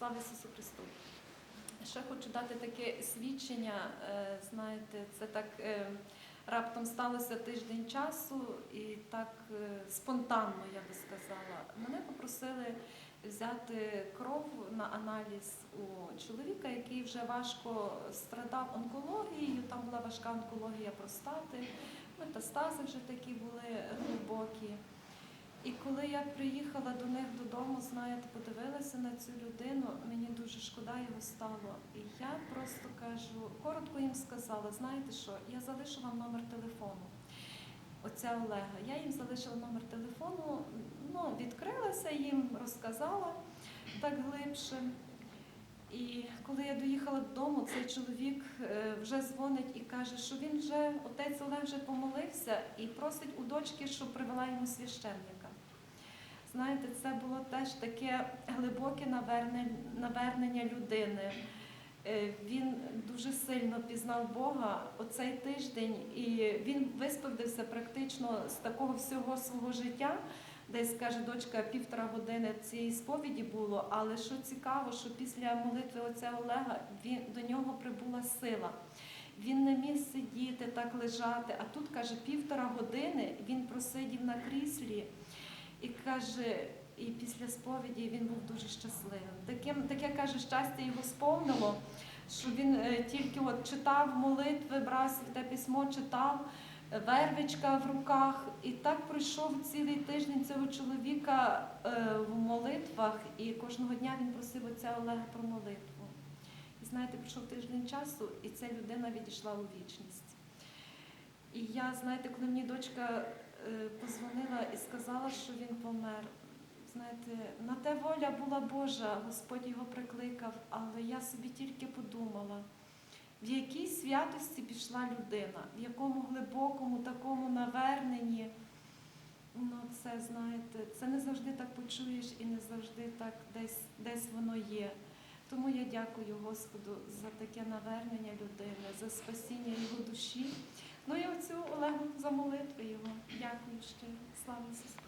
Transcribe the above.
Слава Ісусу Христу! Ще хочу дати таке свідчення. е, Знаєте, це так е, раптом сталося тиждень часу, і так е, спонтанно, я би сказала. Мене попросили взяти кров на аналіз у чоловіка, який вже важко страдав онкологією. Там була важка онкологія простати, метастази вже такі були глибокі. І коли я приїхала до них додому, знаєте, подивилася на цю людину, мені дуже шкода його стало. І я просто кажу, коротко їм сказала, знаєте що, я залишу вам номер телефону. Оця Олега. Я їм залишила номер телефону, ну, відкрилася їм, розказала так глибше. І коли я доїхала додому, цей чоловік е, вже дзвонить і каже, що він вже, отець Олег вже помолився і просить у дочки, щоб привела йому священника. Знаєте, це було теж таке глибоке навернення, людини. Е, Він дуже сильно пізнав Бога оцей тиждень, і він висповідався практично з такого всього свого життя. Десь каже дочка півтора години цієї сповіді було. Але що цікаво, що після молитви отця Олега він до нього прибула сила. Він не міг сидіти так лежати. А тут каже, півтора години він просидів на кріслі і каже. І після сповіді він був дуже щасливим. Таким, таке каже, щастя його сповнило, що він е, тільки от читав молитви, брав святе письмо, читав, вервичка в руках. І так пройшов цілий тиждень цього чоловіка е, в молитвах, і кожного дня він просив отця Олега про молитву. І знаєте, пройшов тиждень часу, і ця людина відійшла у вічність. І я, знаєте, коли мені дочка позвонила і сказала, що він помер, знаєте, на те воля була Божа, Господь його прикликав, але я собі тільки подумала, в якій святості пішла людина, в якому глибокому такому наверненні. Ну, це знаєте, це не завжди так почуєш і не завжди так десь, десь воно є. Тому я дякую Господу за таке навернення людини, за спасіння його душі. Ну і оцю Олегу за молитви його. Дякую щиро. Слава Ісусу.